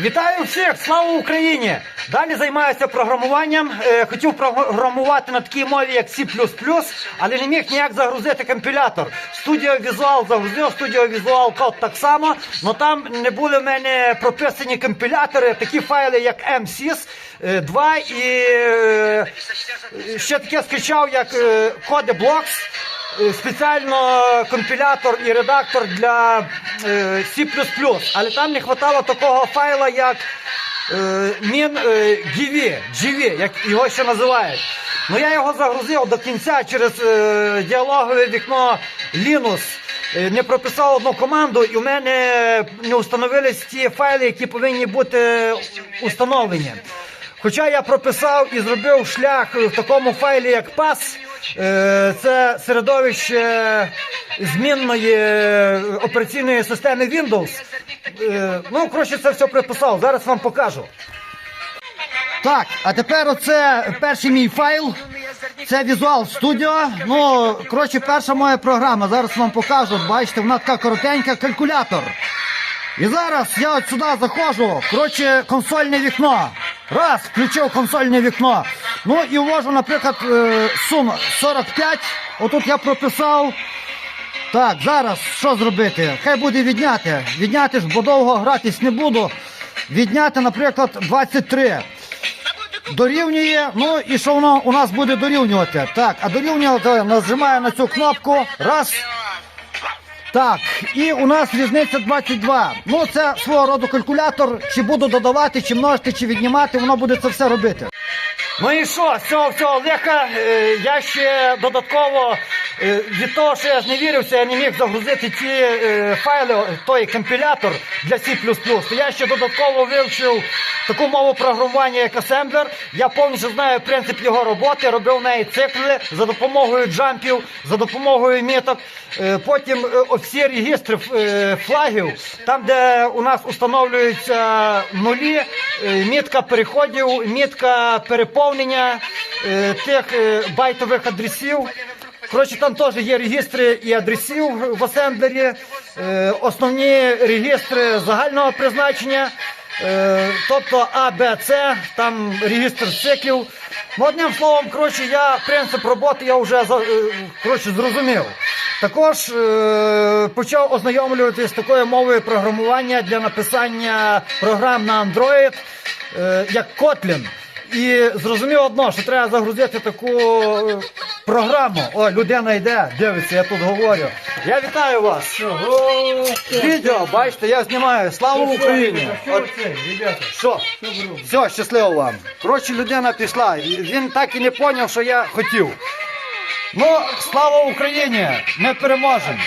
Вітаю всіх! Слава Україні! Далі займаюся програмуванням. Е, Хотів програмувати на такій мові, як C++, але не міг ніяк загрузити компілятор. Studio Visual загрузив, Studio Visual Code так само, але там не були в мене прописані компілятори, такі файли, як MSys 2 і е, ще таке скачав, як е, CodeBlocks. Е, Спеціально компілятор і редактор для е, C++, але там не вистачало такого файла, як е, min е, як його ще називають. Ну я його загрузив до кінця через діалогове вікно Linux. Не прописав одну команду, і у мене не встановились ті файли, які повинні бути установлені. Хоча я прописав і зробив шлях в такому файлі, як PAS, е, це середовище змінної е, операційної системи Windows. Е, Ну, коротше, це все приписав. Зараз вам покажу. Так, а тепер оце перший мій файл. Це Visual Studio. Ну, коротше, перша моя програма. Зараз вам покажу. Бачите, вона така коротенька калькулятор. І зараз я от сюди заходжу, коротше, консольне вікно. Раз, включив консольне вікно. Ну і ввожу, наприклад, е, суму 45. Отут я прописав. Так, зараз що зробити? Хай буде відняти. Відняти ж, бо довго гратись не буду. Відняти, наприклад, 23. Дорівнює, ну і що воно у нас буде дорівнювати? Так, а дорівнювати нажимаю на цю кнопку. Раз. Так, і у нас різниця 22. Ну, це свого роду калькулятор. Чи буду додавати, чи множити, чи віднімати, воно буде це все робити. Ну і що, з цього всього леха е, я ще додатково від того, що я зневірився, я не міг загрузити ті е, файли, той компілятор для C++. Я ще додатково вивчив таку мову програмування, як асемблер. Я повністю знаю принцип його роботи, робив в неї цикли за допомогою джампів, за допомогою міток. Е, Потім е, всі регістри е, флагів, там, де у нас встановлюються нулі, е, мітка переходів, мітка переповнення е, тих е, байтових адресів. Коротше, там теж є регістри і адресів в асемблері, е, основні регістри загального призначення, е, тобто А, Б, С, там регістр циклів. Ну, одним словом, коротше, я принцип роботи я вже е, коротше, зрозумів. Також почав ознайомлюватися з такою мовою програмування для написання програм на Android, як Kotlin. І зрозумів одно, що треба загрузити таку програму. О, людина йде, дивиться, я тут говорю. Я вітаю вас. Відео, бачите, я знімаю. Слава Україні! От, що? Все, щасливо вам. Коротше, людина пішла. Він так і не зрозумів, що я хотів. Ну, слава Україні! Ми переможемо!